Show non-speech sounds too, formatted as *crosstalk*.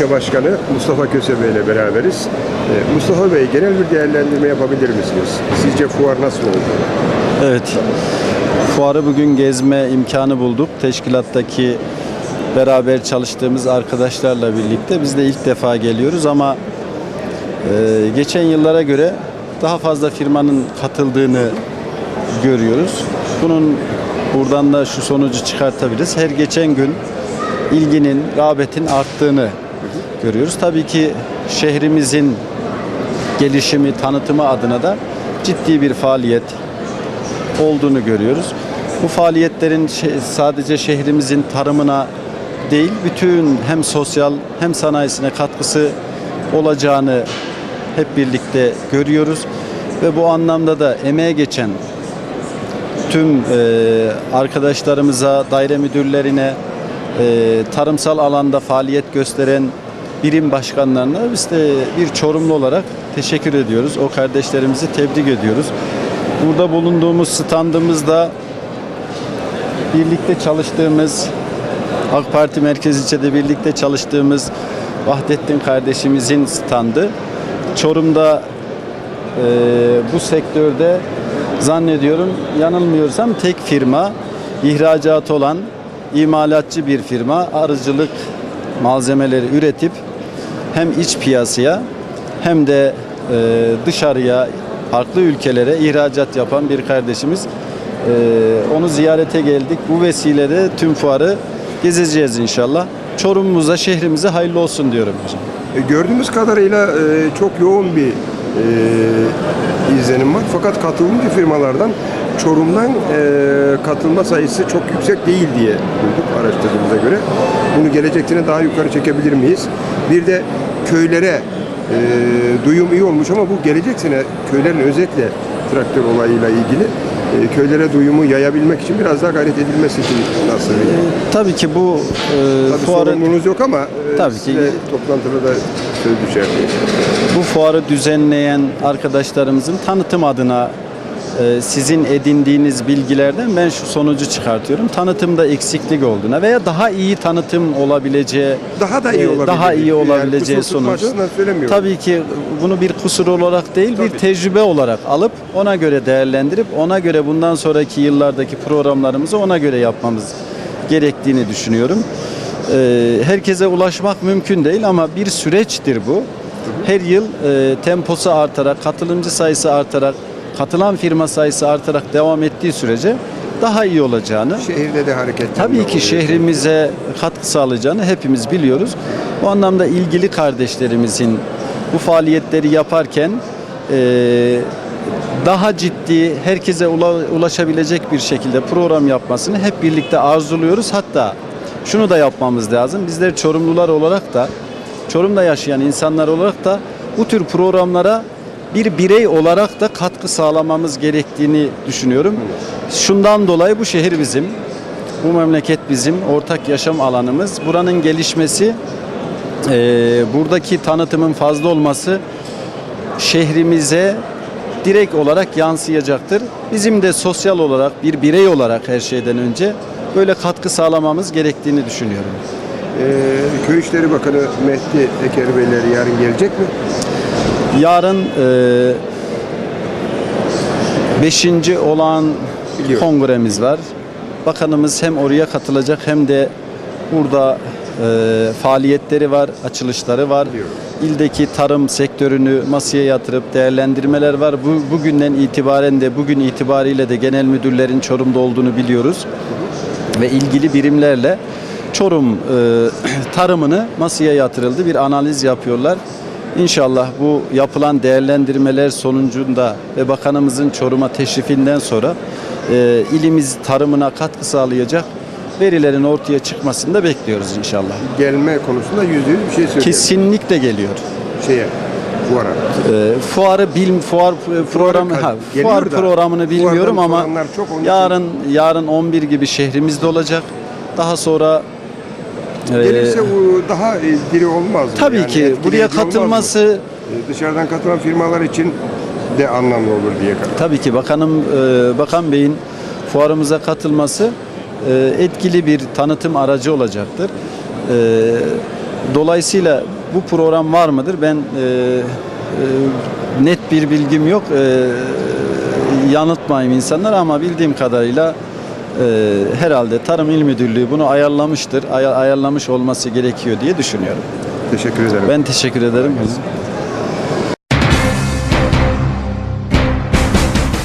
İlçe Başkanı Mustafa Kösebe ile beraberiz. Ee, Mustafa Bey genel bir değerlendirme yapabilir misiniz? Sizce fuar nasıl oldu? Evet. Fuarı bugün gezme imkanı bulduk. Teşkilattaki beraber çalıştığımız arkadaşlarla birlikte biz de ilk defa geliyoruz ama e, geçen yıllara göre daha fazla firmanın katıldığını görüyoruz. Bunun buradan da şu sonucu çıkartabiliriz. Her geçen gün ilginin, rağbetin arttığını görüyoruz. Tabii ki şehrimizin gelişimi, tanıtımı adına da ciddi bir faaliyet olduğunu görüyoruz. Bu faaliyetlerin sadece şehrimizin tarımına değil, bütün hem sosyal hem sanayisine katkısı olacağını hep birlikte görüyoruz. Ve bu anlamda da emeğe geçen tüm e, arkadaşlarımıza, daire müdürlerine, e, tarımsal alanda faaliyet gösteren birim başkanlarına biz de bir Çorumlu olarak teşekkür ediyoruz. O kardeşlerimizi tebrik ediyoruz. Burada bulunduğumuz standımızda birlikte çalıştığımız AK Parti Merkez İlçe'de birlikte çalıştığımız Vahdettin kardeşimizin standı. Çorum'da e, bu sektörde zannediyorum yanılmıyorsam tek firma ihracat olan imalatçı bir firma arıcılık malzemeleri üretip hem iç piyasaya hem de e, dışarıya farklı ülkelere ihracat yapan bir kardeşimiz. E, onu ziyarete geldik. Bu vesileyle tüm fuarı gezeceğiz inşallah. Çorum'umuza, şehrimize hayırlı olsun diyorum hocam. E, gördüğümüz kadarıyla çok yoğun bir izlenim var. Fakat katılımcı firmalardan Çorum'dan e, katılma sayısı çok yüksek değil diye duyduk araştırdığımıza göre. Bunu gelecekte daha yukarı çekebilir miyiz? Bir de köylere e, duyum iyi olmuş ama bu gelecek sene köylerin özellikle traktör olayıyla ilgili e, köylere duyumu yayabilmek için biraz daha gayret edilmesi için nasıl? Tabii ki bu e, Tabii fuarı sorumluluğunuz yok ama e, Tabii ki. toplantıda da söz düşer diye. bu fuarı düzenleyen arkadaşlarımızın tanıtım adına e, sizin edindiğiniz bilgilerden ben şu sonucu çıkartıyorum. Tanıtımda eksiklik olduğuna veya daha iyi tanıtım olabileceği Daha da iyi e, olabilir. daha iyi Yani olabileceği tutma sonucu. Tabii ki bunu bir kusur olarak değil bir Tabii. tecrübe olarak alıp ona göre değerlendirip ona göre bundan sonraki yıllardaki programlarımızı ona göre yapmamız gerektiğini düşünüyorum. Ee, herkese ulaşmak mümkün değil ama bir süreçtir bu. Her yıl e, temposu artarak, katılımcı sayısı artarak, katılan firma sayısı artarak devam ettiği sürece daha iyi olacağını, Şehirde de hareket. Tabii ki şehrimize katkı sağlayacağını hepimiz biliyoruz. Bu anlamda ilgili kardeşlerimizin bu faaliyetleri yaparken eee, daha ciddi, herkese ula- ulaşabilecek bir şekilde program yapmasını hep birlikte arzuluyoruz. Hatta şunu da yapmamız lazım. Bizler Çorumlular olarak da, Çorum'da yaşayan insanlar olarak da bu tür programlara bir birey olarak da katkı sağlamamız gerektiğini düşünüyorum. Şundan dolayı bu şehir bizim, bu memleket bizim, ortak yaşam alanımız. Buranın gelişmesi, eee, buradaki tanıtımın fazla olması şehrimize direkt olarak yansıyacaktır. Bizim de sosyal olarak bir birey olarak her şeyden önce böyle katkı sağlamamız gerektiğini düşünüyorum. Ee, Köy İşleri Bakanı Mehdi Eker Beyleri yarın gelecek mi? Yarın eee 5. olağan Biliyorum. kongremiz var. Bakanımız hem oraya katılacak hem de burada eee, faaliyetleri var, açılışları var. Biliyorum. İldeki tarım sektörünü masaya yatırıp değerlendirmeler var. Bu bugünden itibaren de bugün itibariyle de genel müdürlerin Çorum'da olduğunu biliyoruz. Ve ilgili birimlerle Çorum eee, *clears throat* tarımını masaya yatırıldı. Bir analiz yapıyorlar. İnşallah bu yapılan değerlendirmeler sonucunda ve bakanımızın Çorum'a teşrifinden sonra eee, ilimiz tarımına katkı sağlayacak verilerin ortaya çıkmasını da bekliyoruz inşallah. Gelme konusunda yüzde yüz bir şey söylüyor. Kesinlikle geliyor. Şeye, fuara. Eee, fuarı bil fuar programı ha, geliyor fuar da, programını bilmiyorum fuardan ama soranlar çok, onun için- yarın yarın 11 gibi şehrimizde olacak. Daha sonra Gelirse bu daha diri olmaz mı? tabii Yani ki etkileyici buraya olmaz mı? katılması Ee, Dışarıdan katılan firmalar için de anlamlı olur diye. Tabii ki bakanım e, bakan beyin fuarımıza katılması e, etkili bir tanıtım aracı olacaktır. E, Dolayısıyla bu program var mıdır? Ben e, e, net bir bilgim yok. E, yanıltmayayım insanlar ama bildiğim kadarıyla e, herhalde Tarım İl Müdürlüğü bunu ayarlamıştır. Ay- ayarlamış olması gerekiyor diye düşünüyorum. Teşekkür ederim. Ben teşekkür ederim.